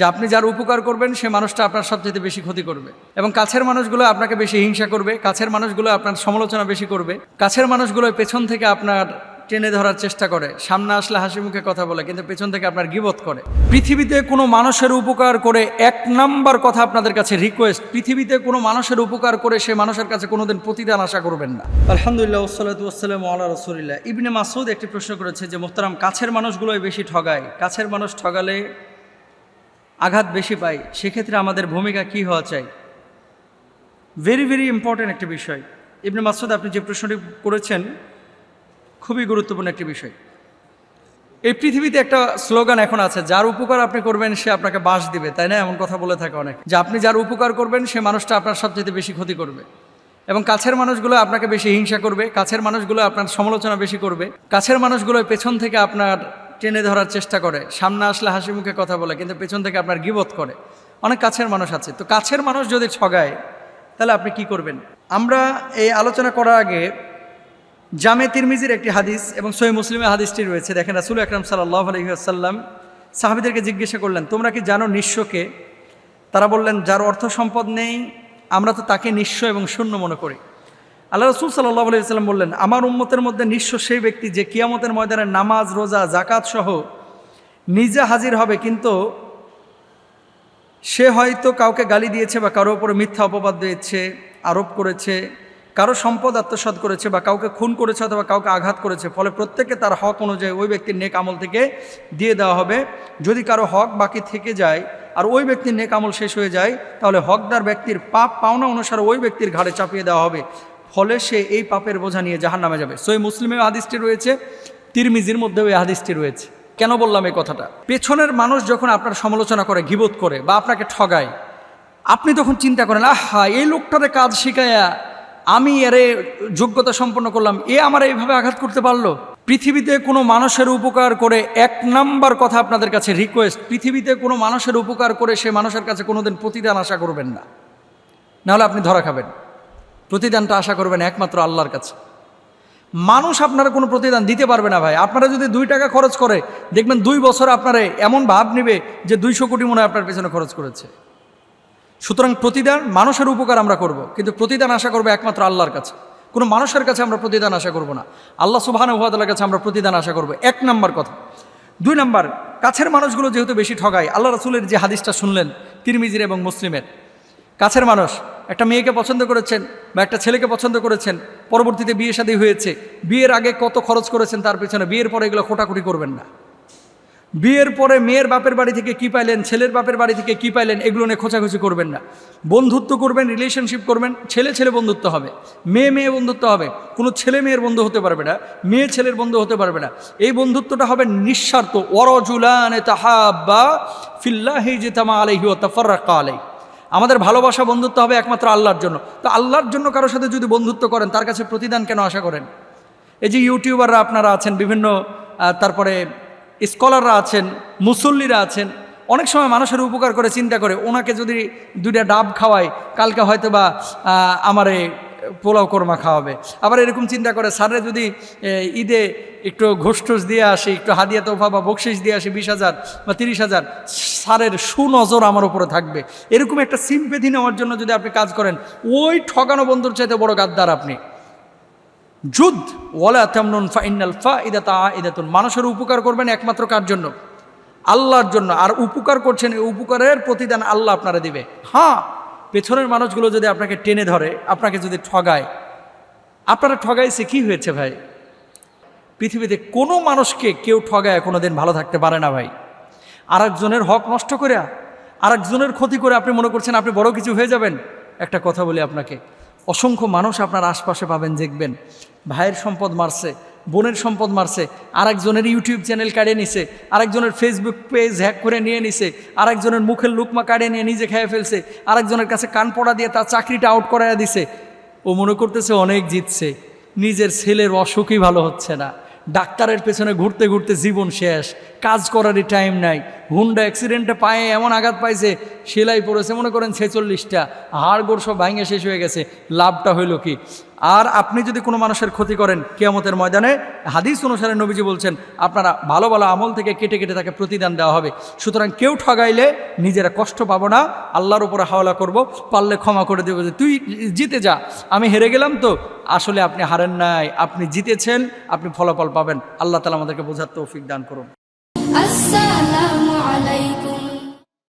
যে আপনি যার উপকার করবেন, সে মানুষটা আপনার সবচেয়ে বেশি ক্ষতি করবে। এবং কাছের মানুষগুলো আপনাকে বেশি হিংসা করবে, কাছের মানুষগুলো আপনার সমালোচনা বেশি করবে, কাছের মানুষগুলো পেছন থেকে আপনার টেনে ধরার চেষ্টা করে, সামনে আসলে হাসি মুখে কথা বলে, কিন্তু পেছন থেকে আপনার গিবত করে। পৃথিবীতে কোনো মানুষের উপকার করে এক নাম্বার কথা আপনাদের কাছে রিকোয়েস্ট পৃথিবীতে কোনো মানুষের উপকার করে সে মানুষের কাছে কোনোদিন প্রতিদান আশা করবেন না। আলহামদুলিল্লাহ ওসালাতু আসসালাম আল্লাহ রসুলিল্লাহ। ইবনে মাসুদ একটি প্রশ্ন করেছে যে, মোহতারাম, কাছের মানুষগুলোই বেশি ঠগায়? কাছের মানুষ ঠগালে আঘাত বেশি পাই, সেক্ষেত্রে আমাদের ভূমিকা কি হওয়া চাই? ভেরি ভেরি ইম্পর্ট্যান্ট একটি বিষয়। ইবনে মাসুদ আপনি যে প্রশ্নটি করেছেন, খুবই গুরুত্বপূর্ণ একটি বিষয়। এই পৃথিবীতে একটা স্লোগান এখন আছে, যার উপকার আপনি করবেন, সে আপনাকে বাস দিবে। তাই না? এমন কথা বলে থাকে অনেক। যে আপনি যার উপকার করবেন, সে মানুষটা আপনার সবচেয়ে বেশি ক্ষতি করবে। এবং কাছের মানুষগুলো আপনাকে বেশি হিংসা করবে, কাছের মানুষগুলো আপনার সমালোচনা বেশি করবে, কাছের মানুষগুলো পেছন থেকে আপনার টেনে ধরার চেষ্টা করে। সামনে আসলে হাসি মুখে কথা বলে, কিন্তু পেছন থেকে আপনার গিবত করে। অনেক কাছের মানুষ আছে। তো কাছের মানুষ যদি ছগায় তাহলে আপনি কি করবেন? আমরা এই আলোচনা করার আগে জামে তিরমিজির একটি হাদিস এবং সহি মুসলিমের হাদিসটি রয়েছে। দেখেন, রাসুল আকরাম সাল্লাহ আলহিহাসাল্লাম সাহাবিদেরকে জিজ্ঞাসা করলেন, তোমরা কি জানো নিঃস্বকে? তারা বললেন, যার অর্থ সম্পদ নেই, আমরা তো তাকে নিঃস্ব এবং শূন্য মনে করি। আল্লাহ রসুল সাল্লাহ আলাইসাল্লাম বললেন, আমার উম্মতের মধ্যে নিঃস্ব সেই ব্যক্তি যে কিয়ামতের ময়দানে নামাজ, রোজা জাকাত সহ নিজে হাজির হবে, কিন্তু সে হয়তো কাউকে গালি দিয়েছে বা কারও উপরে মিথ্যা অপবাদ দিয়েছে, আরোপ করেছে, কারও সম্পদ আত্মসাৎ করেছে বা কাউকে খুন করেছে অথবা কাউকে আঘাত করেছে, ফলে প্রত্যেকে তার হক অনুযায়ী ওই ব্যক্তির নেক আমল থেকে দিয়ে দেওয়া হবে। যদি কারও হক বাকি থেকে যায় আর ওই ব্যক্তির নেক আমল শেষ হয়ে যায়, তাহলে হকদার ব্যক্তির পাপ পাওনা অনুসারে ওই ব্যক্তির ঘাড়ে চাপিয়ে দেওয়া হবে। ফলে সে এই পাপের বোঝা নিয়ে জাহান নামে যাবে। সই মুসলিমেও হাদিসটি রয়েছে, তিরমিজির মধ্যেও এই হাদিসটি রয়েছে। কেন বললাম এই কথাটা? পেছনের মানুষ যখন আপনার সমালোচনা করে, গিবোধ করে বা আপনাকে ঠগায়, আপনি তখন চিন্তা করেন, আহা, এই লোকটারে কাজ শিখায়া আমি এরে যোগ্যতা সম্পন্ন করলাম, এ আমার এইভাবে আঘাত করতে পারল? পৃথিবীতে কোনো মানুষের উপকার করে এক নাম্বার কথা আপনাদের কাছে রিকোয়েস্ট পৃথিবীতে কোনো মানুষের উপকার করে সে মানুষের কাছে কোনোদিন প্রতিদান আশা করবেন না। নাহলে আপনি ধরা খাবেন। প্রতিদানটা আশা করবেন একমাত্র আল্লাহর কাছে। মানুষ আপনারা কোনো প্রতিদান দিতে পারবে না ভাই। আপনারা যদি দুই টাকা খরচ করে, দেখবেন দুই বছর আপনারা এমন ভাব নেবে যে দুইশো কোটি মনে আপনার পেছনে খরচ করেছে। সুতরাং প্রতিদান মানুষের উপকার আমরা করব, কিন্তু প্রতিদান আশা করব একমাত্র আল্লাহর কাছে। কোনো মানুষের কাছে আমরা প্রতিদান আশা করব না। আল্লাহ সুবাহান উহাদার কাছে আমরা প্রতিদান আশা করব। এক নম্বর কথা। দুই নাম্বার, কাছের মানুষগুলো যেহেতু বেশি ঠগায়, আল্লাহ রসুলের যে হাদিসটা শুনলেন, তিরমিজির এবং মুসলিমের। কাছের মানুষ একটা মেয়েকে পছন্দ করেছেন বা একটা ছেলেকে পছন্দ করেছেন, পরবর্তীতে বিয়ে শাদী হয়েছে, বিয়ের আগে কত খরচ করেছেন তার পেছনে, বিয়ের পরে এগুলো খোটাখুটি করবেন না। বিয়ের পরে মেয়ের বাপের বাড়ি থেকে কি পাইলেন, ছেলের বাপের বাড়ি থেকে কি পাইলেন, এগুলো নিয়ে খোঁচাখুচি করবেন না। বন্ধুত্ব করবেন রিলেশনশিপ করবেন, ছেলে ছেলে বন্ধুত্ব হবে, মেয়ে মেয়ে বন্ধুত্ব হবে, কোনো ছেলে মেয়ের বন্ধু হতে পারবে না, মেয়ে ছেলের বন্ধু হতে পারবে না। এই বন্ধুত্বটা হবে নিঃস্বার্থ। ওরজুলান তাহাব্বা ফিল্লাহি যে তামা আলাইহি ও তাফার্রাকা আলাই আমাদের ভালোবাসা বন্ধুত্ব হবে একমাত্র আল্লাহর জন্য। তো আল্লাহর জন্য কারও সাথে যদি বন্ধুত্ব করেন, তার কাছে প্রতিদান কেন আশা করেন? এই যে ইউটিউবাররা আপনারা আছেন, বিভিন্ন তারপরে স্কলাররা আছেন, মুসল্লিরা আছেন, অনেক সময় মানুষের উপকার করে, চিন্তা করে। ওনাকে যদি দুইটা ডাব খাওয়ায় কালকে হয়তো বা আমার আমারে পোলাও কোরমা খাওয়াবে। আবার এরকম চিন্তা করে স্যারে যদি ঈদে একটু ঘোষটোস দিয়ে আসি, একটু হাদিয়া তোফা বা বকশিস দিয়ে আসি বিশ হাজার বা তিরিশ হাজার, স্যারের সুনজর আমার উপরে থাকবে। এরকম একটা সিম্পেথি নেওয়ার জন্য যদি আপনি কাজ করেন, ওই ঠকানো বন্ধুর চাইতে বড় গাদ্দার আপনি। যুদ্ধ, ওয়ালা তেমন ফা ইন্নাল ফা ইদাতা ইদাতুন মানুষের উপকার করবেন একমাত্র কার জন্য? আল্লাহর জন্য। আর উপকার করছেন, এই উপকারের প্রতিদান আল্লাহ আপনারা দিবে। হ্যাঁ পেছনের মানুষগুলো যদি আপনাকে টেনে ধরে, আপনাকে যদি ঠগায়, আপনারা ঠগাইছে কি হয়েছে ভাই? পৃথিবীতে কোনো মানুষকে কেউ ঠগায় কোনো দিন ভালো থাকতে পারে না ভাই। আরেকজনের হক নষ্ট করে, আরেকজনের ক্ষতি করে আপনি মনে করছেন আপনি বড় কিছু হয়ে যাবেন। একটা কথা বলি আপনাকে, অসংখ্য মানুষ আপনার আশপাশে পাবেন, দেখবেন। ভাইয়ের সম্পদ মারছে বোনের সম্পদ মারছে, আরেকজনের ইউটিউব চ্যানেল কাড়িয়ে নিছে, আরেকজনের ফেসবুক পেজ হ্যাক করে নিয়ে নিছে, আরেকজনের মুখের লুকমা কাড়িয়ে নিয়ে নিজে খেয়ে ফেলছে, আরেকজনের কাছে কান পড়া দিয়ে তার চাকরিটা আউট করাইয়া দিছে। ও মনে করতেছে অনেক জিতছে, নিজের ছেলের অসুখই ভালো হচ্ছে না। ডাক্তারের পেছনে ঘুরতে ঘুরতে জীবন শেষ, কাজ করারই টাইম নাই। হুন্ডা অ্যাক্সিডেন্টে পায়ে এমন আঘাত পাইছে, সেলাই পড়েছে, মনে করেন ছেচল্লিশটা হাড় গোড় সব ভাঙে শেষ হয়ে গেছে। লাভটা হইল কি? আর আপনি যদি কোনো মানুষের ক্ষতি করেন কেয়ামতের ময়দানে, হাদিস অনুসারে নবীজি বলছেন, আপনারা ভালো ভালো আমল থেকে কেটে কেটে তাকে প্রতিদান দেওয়া হবে। সুতরাং কেউ ঠগাইলে নিজেরা কষ্ট পাবো না, আল্লাহর উপরে হাওলা করব, পারলে ক্ষমা করে দেবো যে তুই জিতে যা, আমি হেরে গেলাম তো, আসলে আপনি হারেন নাই, আপনি জিতেছেন, আপনি ফলাফল পাবেন। আল্লাহ তালা আমাদেরকে বোঝার তৌফিক দান করুন। আসসালামু আলাইকুম।